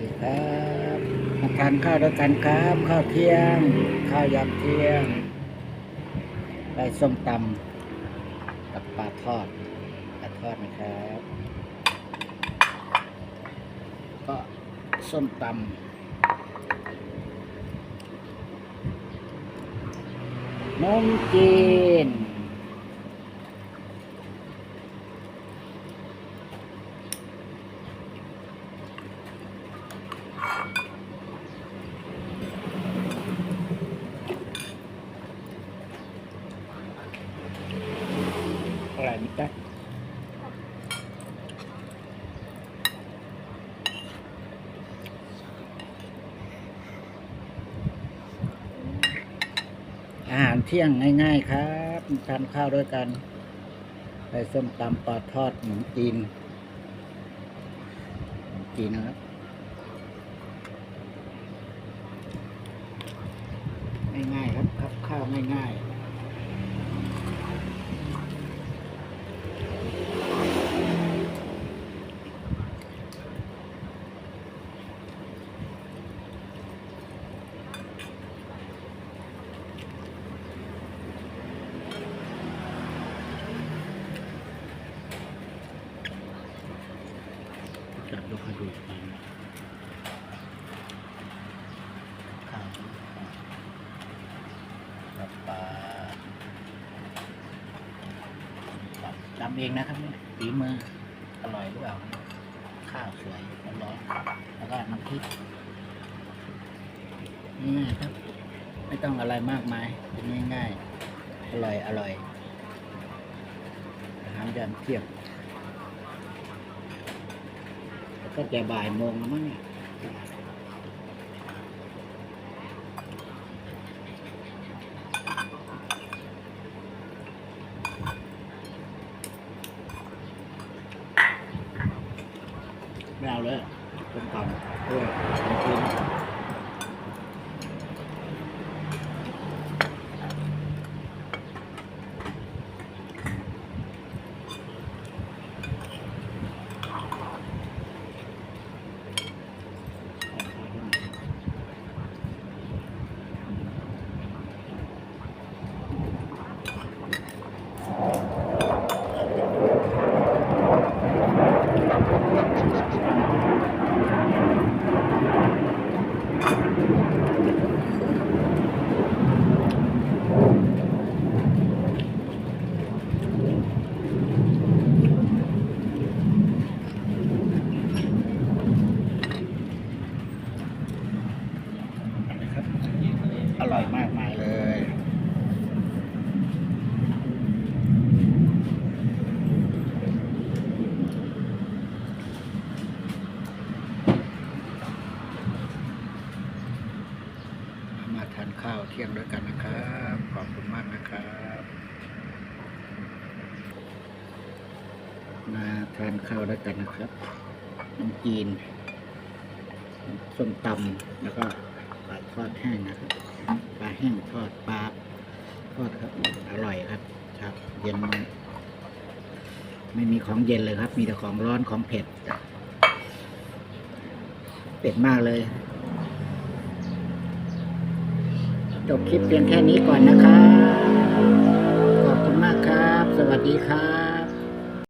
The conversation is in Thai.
ดีครับมาทานข้าวด้วยกันครับ ข้าวเที่ยง ข้าวยามเที่ยงได้ส้มตำกับปลาทอดปลาทอดนะครับ ก็ส้มตำนมจีน อะไรนี่จ๊ะอาหารเที่ยงง่ายๆครับทานข้าวด้วยกันใส่ส้มตำปลาทอดหมูจีนหมูจีนนะครับง่ายๆครับครับข้าวง่ายๆ จับยกให้ดูทีข้าวกับปลาครับจำเองนะครับเนี่ยฝีมือ อร่อยหรือเปล่าข้าวสวยร้อนๆแล้วก็น้ำพริกนี่ครับ ไม่ต้องอะไรมากมายเป็นง่ายๆ อร่อยอร่อยอาหารยามเที่ยง ก็จะบ่ายโมงแล้วมั้งเนี่ยไม่เอาเลยเป็นต่ำเพื่อเป็นคืน มาทานข้าวเที่ยงด้วยกันนะครับ ขอบคุณมากนะครับมาทานข้าวด้วยกันนะครับน้ำจีนส้มตำแล้วก็ปลาทอดแห้งนะครับปลาแห้งทอดปลาทอดครับอร่อยครับ ครับ เย็นไม่มีของเย็นเลยครับ มีแต่ของร้อนของเผ็ดเผ็ดมากเลย จบคลิปเพียงแค่นี้ก่อนนะครับขอบคุณมากครับ สวัสดีครับ